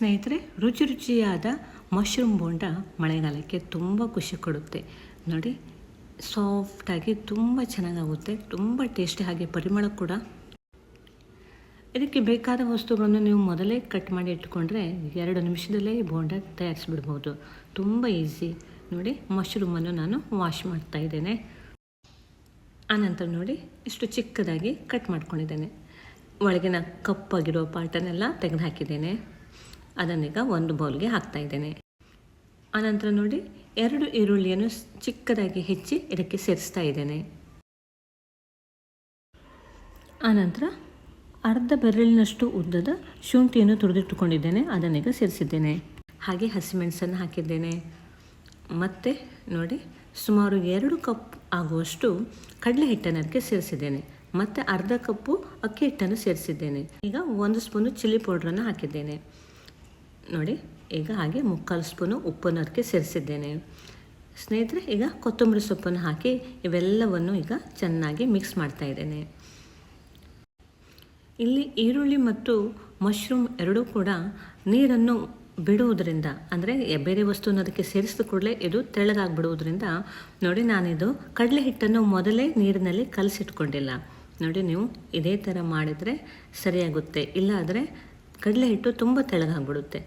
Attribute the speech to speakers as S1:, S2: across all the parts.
S1: ಸ್ನೇಹಿತರೆ ರುಚಿ ರುಚಿಯಾದ ಮಶ್ರೂಮ್ ಬೋಂಡ ಮಳೆಗಾಲಕ್ಕೆ ತುಂಬ ಖುಷಿ ಕೊಡುತ್ತೆ. ನೋಡಿ ಸಾಫ್ಟಾಗಿ ತುಂಬ ಚೆನ್ನಾಗಾಗುತ್ತೆ, ತುಂಬ ಟೇಸ್ಟಿ ಹಾಗೆ ಪರಿಮಳ ಕೂಡ. ಇದಕ್ಕೆ ಬೇಕಾದ ವಸ್ತುಗಳನ್ನು ನೀವು ಮೊದಲೇ ಕಟ್ ಮಾಡಿ ಇಟ್ಕೊಂಡ್ರೆ ಎರಡು ನಿಮಿಷದಲ್ಲೇ ಈ ಬೋಂಡ ತಯಾರಿಸಿಬಿಡ್ಬೋದು. ತುಂಬ ಈಸಿ ನೋಡಿ ಮಶ್ರೂಮನ್ನು ನಾನು ವಾಶ್ ಮಾಡ್ತಾ ಇದ್ದೇನೆ. ಆನಂತರ ನೋಡಿ, ಇಷ್ಟು ಚಿಕ್ಕದಾಗಿ ಕಟ್ ಮಾಡ್ಕೊಂಡಿದ್ದೇನೆ. ಒಳಗಿನ ಕಪ್ಪಾಗಿರೋ ಪಾರ್ಟನ್ನೆಲ್ಲ ತೆಗೆದು ಹಾಕಿದ್ದೇನೆ ಅದನ್ನೀಗ ಒಂದು ಬೌಲ್ಗೆ ಹಾಕ್ತಾ ಇದ್ದೇನೆ. ಆನಂತರ ನೋಡಿ, ಎರಡು ಈರುಳ್ಳಿಯನ್ನು ಚಿಕ್ಕದಾಗಿ ಹೆಚ್ಚಿ ಇದಕ್ಕೆ ಸೇರಿಸ್ತಾ ಇದ್ದೇನೆ. ಆನಂತರ ಅರ್ಧ ಬೆರಳಿನಷ್ಟು ಉದ್ದದ ಶುಂಠಿಯನ್ನು ತುರಿದಿಟ್ಟುಕೊಂಡಿದ್ದೇನೆ, ಅದನ್ನೀಗ ಸೇರಿಸಿದ್ದೇನೆ. ಹಾಗೆ ಹಸಿಮೆಣಸನ್ನು ಹಾಕಿದ್ದೇನೆ. ಮತ್ತು ನೋಡಿ, ಸುಮಾರು ಎರಡು ಕಪ್ ಆಗುವಷ್ಟು ಕಡಲೆ ಹಿಟ್ಟನ್ನು ಅದಕ್ಕೆ ಸೇರಿಸಿದ್ದೇನೆ. ಮತ್ತು ಅರ್ಧ ಕಪ್ಪು ಅಕ್ಕಿ ಹಿಟ್ಟನ್ನು ಸೇರಿಸಿದ್ದೇನೆ. ಈಗ ಒಂದು ಸ್ಪೂನು ಚಿಲ್ಲಿ ಪೌಡ್ರನ್ನು ಹಾಕಿದ್ದೇನೆ. ನೋಡಿ, ಈಗ ಹಾಗೆ ಮುಕ್ಕಾಲು ಸ್ಪೂನು ಉಪ್ಪನ್ನು ಅದಕ್ಕೆ ಸೇರಿಸಿದ್ದೇನೆ. ಸ್ನೇಹಿತರೆ, ಈಗ ಕೊತ್ತಂಬರಿ ಸೊಪ್ಪನ್ನು ಹಾಕಿ ಇವೆಲ್ಲವನ್ನು ಈಗ ಚೆನ್ನಾಗಿ ಮಿಕ್ಸ್ ಮಾಡ್ತಾ ಇದ್ದೇನೆ. ಇಲ್ಲಿ ಈರುಳ್ಳಿ ಮತ್ತು ಮಶ್ರೂಮ್ ಎರಡೂ ಕೂಡ ನೀರನ್ನು ಬಿಡುವುದರಿಂದ, ಅಂದರೆ ಬೇರೆ ವಸ್ತುವನ್ನು ಅದಕ್ಕೆ ಸೇರಿಸಿದ ಕೂಡಲೇ ಇದು ತೆಳ್ಳಗಾಗ್ಬಿಡುವುದರಿಂದ, ನೋಡಿ ನಾನಿದು ಕಡಲೆ ಹಿಟ್ಟನ್ನು ಮೊದಲೇ ನೀರಿನಲ್ಲಿ ಕಲಸಿಟ್ಕೊಂಡಿಲ್ಲ. ನೋಡಿ, ನೀವು ಇದೇ ಥರ ಮಾಡಿದರೆ ಸರಿಯಾಗುತ್ತೆ. ಇಲ್ಲಾದರೆ ಕಡಲೆ ಹಿಟ್ಟು ತುಂಬ ತೆಳ್ಳಗಾಗ್ಬಿಡುತ್ತೆ.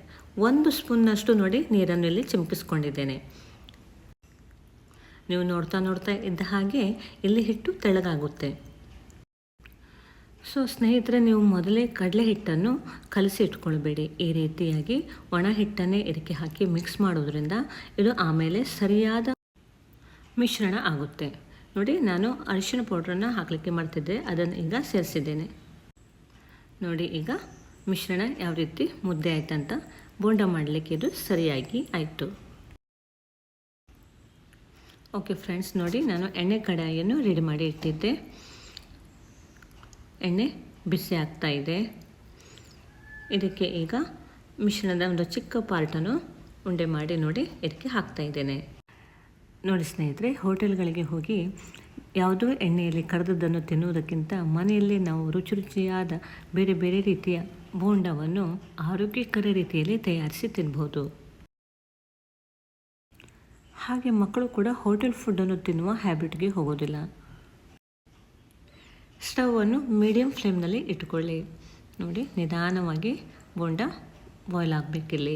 S1: ಒಂದು ಸ್ಪೂನ್ನಷ್ಟು ನೋಡಿ ನೀರನ್ನು ಇಲ್ಲಿ ಚಿಮುಕಿಸ್ಕೊಂಡಿದ್ದೇನೆ ನೀವು ನೋಡ್ತಾ ನೋಡ್ತಾ ಇದ್ದ ಹಾಗೆ ಇಲ್ಲಿ ಹಿಟ್ಟು ತೆಳಗಾಗುತ್ತೆ ಸೊ ಸ್ನೇಹಿತರೆ, ನೀವು ಮೊದಲೇ ಕಡಲೆ ಹಿಟ್ಟನ್ನು ಕಲಸಿ ಇಟ್ಕೊಳ್ಬೇಡಿ. ಈ ರೀತಿಯಾಗಿ ಒಣ ಹಿಟ್ಟನ್ನೇ ಇದಕ್ಕೆ ಹಾಕಿ ಮಿಕ್ಸ್ ಮಾಡೋದ್ರಿಂದ ಇದು ಆಮೇಲೆ ಸರಿಯಾದ ಮಿಶ್ರಣ ಆಗುತ್ತೆ. ನೋಡಿ, ನಾನು ಅರಿಶಿಣ ಪೌಡ್ರನ್ನು ಹಾಕಲಿಕ್ಕೆ ಮಾಡ್ತಿದ್ದೆ ಅದನ್ನು ಈಗ ಸೇರಿಸಿದ್ದೇನೆ. ನೋಡಿ, ಈಗ ಮಿಶ್ರಣ ಯಾವ ರೀತಿ ಮುದ್ದೆ ಆಯ್ತಂತ ಬೋಂಡ ಮಾಡಲಿಕ್ಕೆ ಇದು ಸರಿಯಾಗಿ ಆಯಿತು. ಓಕೆ ಫ್ರೆಂಡ್ಸ್ ನೋಡಿ ನಾನು ಎಣ್ಣೆ ಕಡಾಯಿಯನ್ನು ರೆಡಿ ಮಾಡಿ ಇಟ್ಟಿದ್ದೆ. ಎಣ್ಣೆ ಬಿಸಿ ಆಗ್ತಾ ಇದೆ. ಇದಕ್ಕೆ ಈಗ ಮಿಶ್ರಣದ ಒಂದು ಚಿಕ್ಕ ಪಾರ್ಟನ್ನು ಉಂಡೆ ಮಾಡಿ ನೋಡಿ ಇದಕ್ಕೆ ಹಾಕ್ತಾ ಇದ್ದೇನೆ. ನೋಡಿ ಸ್ನೇಹಿತರೆ, ಹೋಟೆಲ್ಗಳಿಗೆ ಹೋಗಿ ಯಾವುದೋ ಎಣ್ಣೆಯಲ್ಲಿ ಕರೆದದ್ದನ್ನು ತಿನ್ನುವುದಕ್ಕಿಂತ ಮನೆಯಲ್ಲೇ ನಾವು ರುಚಿ ರುಚಿಯಾದ ಬೇರೆ ಬೇರೆ ರೀತಿಯ ಬೋಂಡವನ್ನು ಆರೋಗ್ಯಕರ ರೀತಿಯಲ್ಲಿ ತಯಾರಿಸಿ ತಿನ್ಬೋದು ಹಾಗೆ ಮಕ್ಕಳು ಕೂಡ ಹೋಟೆಲ್ ಫುಡ್ಡನ್ನು ತಿನ್ನುವ ಹ್ಯಾಬಿಟ್ಗೆ ಹೋಗೋದಿಲ್ಲ. ಸ್ಟವನ್ನು ಮೀಡಿಯಮ್ ಫ್ಲೇಮ್ನಲ್ಲಿ ಇಟ್ಕೊಳ್ಳಿ ನೋಡಿ, ನಿಧಾನವಾಗಿ ಬೋಂಡ ಬಾಯ್ಲ್ ಆಗಬೇಕಿಲ್ಲಿ.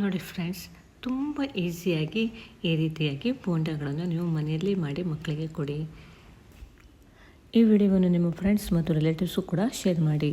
S1: ನೋಡಿ ಫ್ರೆಂಡ್ಸ್ ತುಂಬ ಈಸಿಯಾಗಿ ಈ ರೀತಿಯಾಗಿ ಬೋಂಡಗಳನ್ನು ನೀವು ಮನೆಯಲ್ಲಿ ಮಾಡಿ ಮಕ್ಕಳಿಗೆ ಕೊಡಿ. ಈ ವಿಡಿಯೋವನ್ನು ನಿಮ್ಮ ಫ್ರೆಂಡ್ಸ್ ಮತ್ತು ರಿಲೇಟಿವ್ಸು ಕೂಡ ಶೇರ್ ಮಾಡಿ.